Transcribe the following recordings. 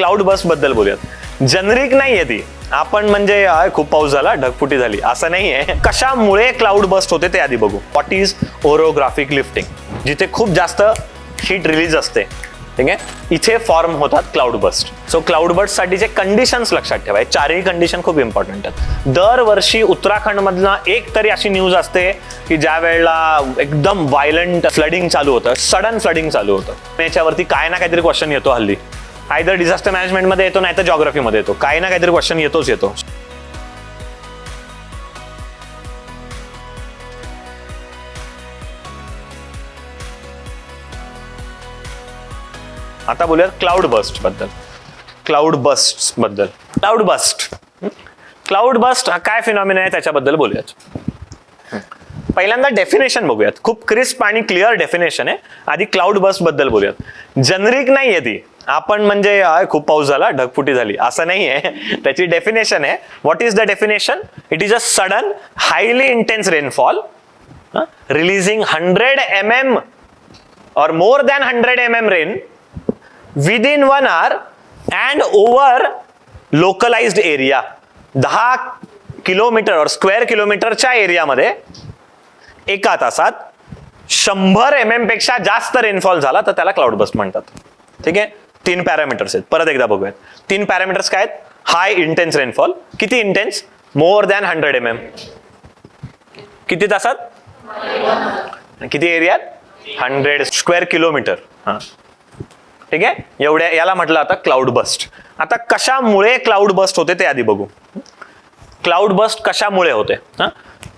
Cloud बसबद्दल बोलूयात. Generic नाहीये ती. आपण म्हणजे खूप पाऊस झाला ढगफुटी झाली. असं नाहीये. कशामुळे क्लाउड बस्ट होते ते आधी बघू. व्हॉट इज ओरोग्राफिक लिफ्टिंग जिथे खूप जास्त हीट रिलीज असते. ठीक आहे? इथे फॉर्म होतात cloud burst so cloud burst साठीचे कंडिशन्स लक्षात ठेवा. चारही कंडिशन खूप इम्पॉर्टंट आहेत. दरवर्षी उत्तराखंड मधला एक तरी अशी न्यूज असते की ज्या वेळेला एकदम व्हायलंट फ्लडिंग चालू होतं सडन फ्लडिंग चालू होतं. याच्यावरती काय ना काहीतरी क्वेश्चन येतो हल्ली. आयदर डिझास्टर मॅनेजमेंटमध्ये येतो नाही तर जॉग्रफीमध्ये येतो. काही ना काहीतरी क्वेश्चन येतोच येतो. आता बोलूयात क्लाउड बस्टबद्दल. क्लाउड बस्टबद्दल. क्लाउड बस्ट क्लाउड बस्ट हा काय फिनॉमिन आहे त्याच्याबद्दल बोलूयात. पहिल्यांदा डेफिनेशन बघूयात. खूप क्रिस्प आणि क्लिअर डेफिनेशन आहे. आधी क्लाउड बस्टबद्दल बोलूयात. जनरिक नाहीये ती. आपण म्हणजे खूप पाऊस झाला ढगफुटी झाली. असं नाही आहे त्याची डेफिनेशन आहे. What is the definition it is a sudden highly intense rainfall releasing hundred M M or more than 100 mm rain within one hour and over localized area दहा किलोमीटर और स्क्वेअर किलोमीटरच्या एरियामध्ये एका तासात शंभर M एमपेक्षा जास्त rainfall झाला तर त्याला क्लाउड बस म्हणतात. ठीक आहे? तीन पॅरामीटर्स आहेत. परत एकदा बघूयात. तीन पॅरामीटर्स काय आहेत? हाय इंटेन्स रेनफॉल किती intense more than hundred M M किती तासात? किती एरियात? हंड्रेड स्क्वेअर किलोमीटर हा. ठीक आहे? एवढ्या याला म्हटलं आता क्लाउड बस्ट आता कशामुळे क्लाउड बस्ट होते ते आधी बघू. क्लाउड बस्ट कशामुळे होते? हा?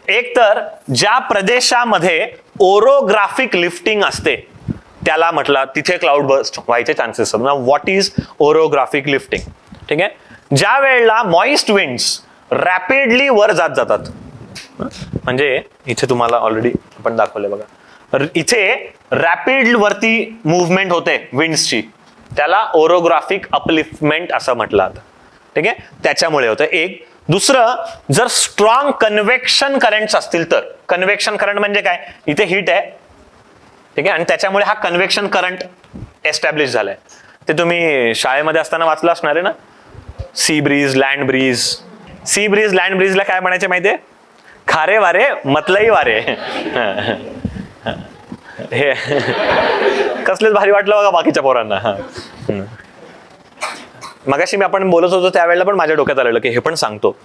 एक तर ज्या प्रदेशामध्ये ओरोग्राफिक लिफ्टिंग असते त्याला म्हटला तिथे क्लाउड बस्ट व्हायचे चान्सेस ना व्हॉट इज ओरोग्राफिक लिफ्टिंग ठीक आहे? ज्या वेळेला मॉइस्ट विंड्स रॅपिडली वर जात जातात म्हणजे इथे तुम्हाला ऑलरेडी आपण दाखवले बघा. इथे रॅपिड वरती मुवमेंट होते विंड्सची त्याला ओरोग्राफिक अपलिफ्टमेंट असं म्हटलं जातं ठीक आहे? त्याच्यामुळे होतं. एक दुसरं जर स्ट्रॉंग कन्व्हेक्शन करंट्स असतील तर. कन्व्हेक्शन करंट म्हणजे काय? इथे हिट आहे. ठीक आहे? आणि त्याच्यामुळे हा कन्व्हेक्शन करंट एस्टॅब्लिश झालाय. ते तुम्ही शाळेमध्ये असताना वाचलं असणार आहे ना? Sea breeze land breeze sea breeze land ब्रीजला काय म्हणायचे माहितीये? खारे वारे मतलई वारे. हे. कसलेच भारी वाटलं बघा बाकीच्या पोरांना. हा. मगाशी मी आपण बोलत होतो त्यावेळेला पण माझ्या डोक्यात आलेलं की हे पण सांगतो.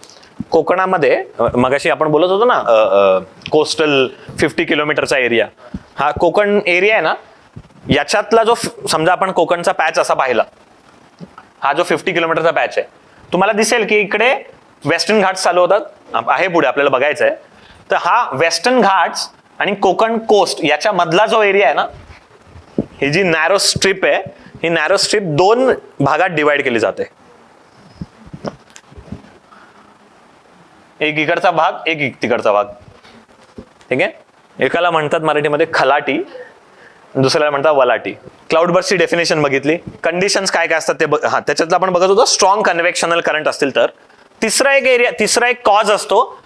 कोकणामध्ये मगाशी आपण बोलत होतो ना कोस्टल फिफ्टी किलोमीटरचा एरिया हा कोकण एरिया आहे ना याच्यातला जो समजा आपण कोकणचा पॅच असा पाहिला हा जो फिफ्टी किलोमीटरचा पॅच आहे तुम्हाला दिसेल की इकडे वेस्टर्न घाट्स चालू होतात आहे पुढे आपल्याला बघायचं आहे. तर हा वेस्टर्न घाट्स आणि कोकण कोस्ट याच्या मधला जो एरिया आहे ना ही जी नॅरो स्ट्रीप आहे ही नॅरो स्ट्रीप दोन भागात डिवाइड केली जाते. एक इकडचा भाग एक तिकडचा भाग. ठीक आहे? एकाला म्हणतात मराठीमध्ये खलाटी दुसऱ्याला म्हणतात वलाटी. क्लाउड बर्सची डेफिनेशन बघितली. कंडिशन्स काय काय असतात ते बघ- हा त्याच्यातलं आपण बघत होतो स्ट्रॉंग कन्व्हेक्शनल करंट असतील तर. तिसरा एक एरिया तिसरा एक कॉज असतो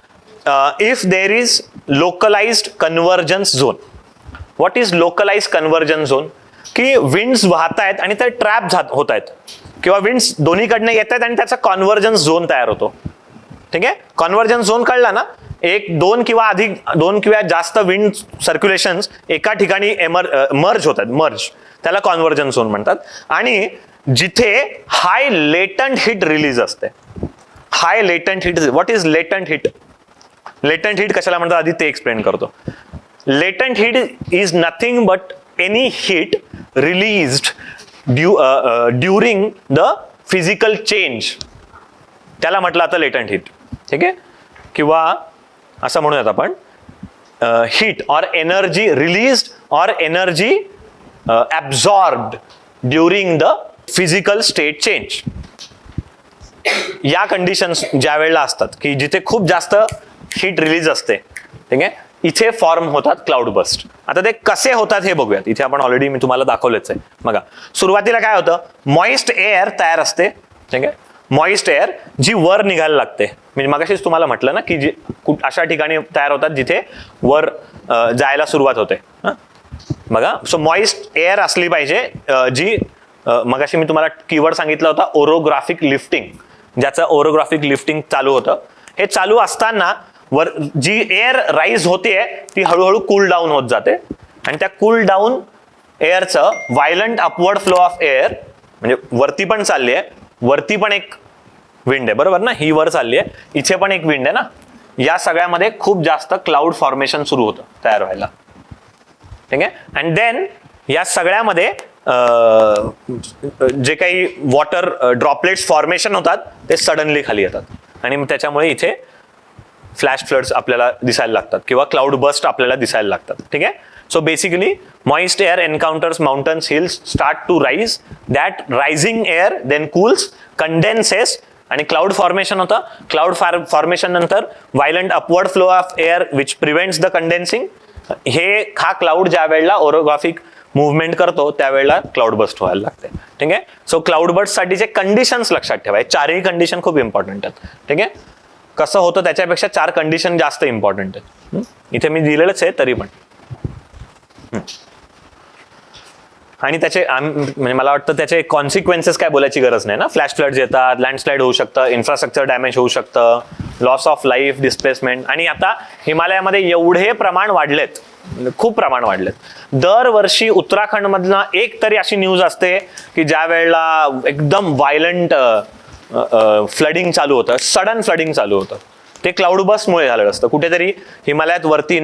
if there is localized convergence zone what is localize convergence zone की विंड्स वाहत आहेत आणि ते ट्रॅप होत आहेत किंवा विंड्स दोन्हीकडनं येत आहेत आणि त्याचा कॉन्व्हर्जन्स झोन तयार होतो. ठीक आहे? कॉन्व्हर्जन्स झोन कळला ना? एक दोन किंवा अधिक दोन किंवा जास्त विंड सर्क्युलेशन एका ठिकाणी एमर मर्ज होतात मर्ज त्याला कॉन्व्हर्जन झोन म्हणतात. आणि जिथे हाय लेटंट हिट रिलीज असते. High latent heat what is latent heat latent heat कशाला म्हणतात? आधी ते एक्सप्लेन करतो. Latent heat is nothing but any heat released due during the physical change त्याला म्हटलं आता लेटंट हिट ठीक आहे? किंवा असं म्हणूयात आपण. Heat or energy released or energy absorbed during the physical state change या कंडिशन्स ज्या वेळेला असतात की जिथे खूप जास्त हीट रिलीज असते ठीक आहे? इथे फॉर्म होतात क्लाउड बस्ट आता ते कसे होतात हे बघूयात. इथे आपण ऑलरेडी मी तुम्हाला दाखवलेच आहे. बघा सुरुवातीला काय होतं? मॉइस्ट एअर तयार असते ठीक आहे? मॉइस्ट एअर जी वर निघायला लागते. म्हणजे मगाशीच तुम्हाला म्हटलं ना की जी अशा ठिकाणी तयार होतात जिथे वर जायला सुरुवात होते. हं? बघा सो मॉइस्ट एअर असली पाहिजे जी मगाशी मी तुम्हाला कीवर्ड सांगितला होता ओरोग्राफिक लिफ्टिंग ज्याचं ओरोग्राफिक लिफ्टिंग चालू होतं. हे चालू असताना वर जी एअर राईज होते ती हळूहळू कूल डाऊन होत जाते. आणि त्या cool down एअरचं violent upward flow of air म्हणजे वरती पण चालली आहे वरती पण एक विंड आहे. बरोबर ना? ही वर चालली आहे. इथे पण एक विंड आहे ना? या सगळ्यामध्ये खूप जास्त क्लाउड फॉर्मेशन सुरू होतं तयार व्हायला. ठीक आहे? अँड देन या सगळ्यामध्ये जे काही वॉटर ड्रॉपलेट्स फॉर्मेशन होतात ते सडनली खाली येतात. आणि त्याच्यामुळे इथे फ्लॅश फ्लड्स आपल्याला दिसायला लागतात किंवा क्लाउड बस्ट आपल्याला दिसायला लागतात. ठीक आहे? So basically moist air encounters mountains hills start to rise that rising air then cools condenses आणि क्लाउड फॉर्मेशन होतं. क्लाउड फॉर्मेशन नंतर violent upward flow of air which prevents the condensing हे हा क्लाउड ज्या वेळेला ओरोग्राफिक मुवमेंट करतो त्यावेळेला cloud burst व्हायला लागते. ठीक आहे? सो क्लाउड बस्ट कंडिशन्स लक्षात ठेवा. चारही कंडिशन खूप इम्पॉर्टंट आहेत. ठीक आहे? कसं होतं त्याच्यापेक्षा चार कंडिशन जास्त इम्पॉर्टंट आहेत. इथे मी दिलेलंच आहे तरी पण. आणि त्याचे म्हणजे मला वाटतं त्याचे कॉन्सिक्वेन्सेस काय बोलायची गरज नाही ना? फ्लॅश फ्लड्स येतात लँडस्लाईड होऊ शकतं इन्फ्रास्ट्रक्चर डॅमेज होऊ शकतं लॉस ऑफ लाईफ डिस्प्लेसमेंट आणि आता हिमालयामध्ये एवढे प्रमाण वाढलेत खूप प्रमाण वाढलेत. दरवर्षी उत्तराखंडमधनं एक तरी अशी न्यूज असते की ज्या वेळेला एकदम व्हायलंट फ्लडिंग चालू होतं सडन फ्लडिंग चालू होतं. ते क्लाउड बसमुळे झालेलं असतं. कुठेतरी हिमालयात वरती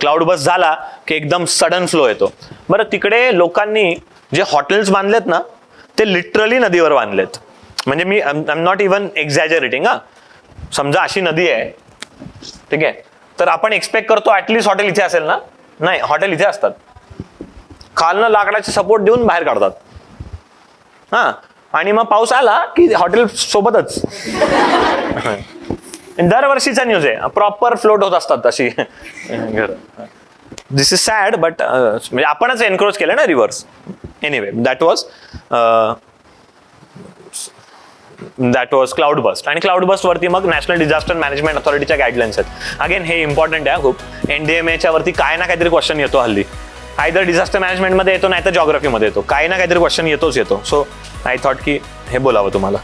क्लाउड बस झाला की एकदम सडन फ्लो येतो. बरं तिकडे लोकांनी जे हॉटेल्स बांधलेत ना ते लिटरली नदीवर बांधलेत. म्हणजे मी I am not even exaggerating हा. समजा अशी नदी आहे. ठीक आहे? तर आपण एक्सपेक्ट करतो ॲटलीस्ट हॉटेल इथे असेल ना? नाही हॉटेल इथे असतात. खालनं लाकडाचे सपोर्ट देऊन बाहेर काढतात. हां. आणि मग पाऊस आला की हॉटेल सोबतच. दरवर्षीचा न्यूज आहे. प्रॉपर फ्लोट होत असतात तशी दिस इज सॅड बट म्हणजे आपणच एनक्रोच केलं ना rivers anyway that was that was cloud burst आणि क्लाउड बस्ट वरती मग नॅशनल डिझास्टर मॅनेजमेंट अथॉरिटीच्या गाईडलाईन्स आहेत. अगेन हे इम्पॉर्टंट आहे खूप. एनडीएमएच्या वरती काय ना काहीतरी क्वेश्चन येतो हल्ली. आयदर डिझास्टर मॅनेजमेंटमध्ये येतो नाही तर जॉग्रफीमध्ये येतो. काही ना काहीतरी क्वेश्चन येतोच येतो. सो आय थॉट की हे बोलावं तुम्हाला.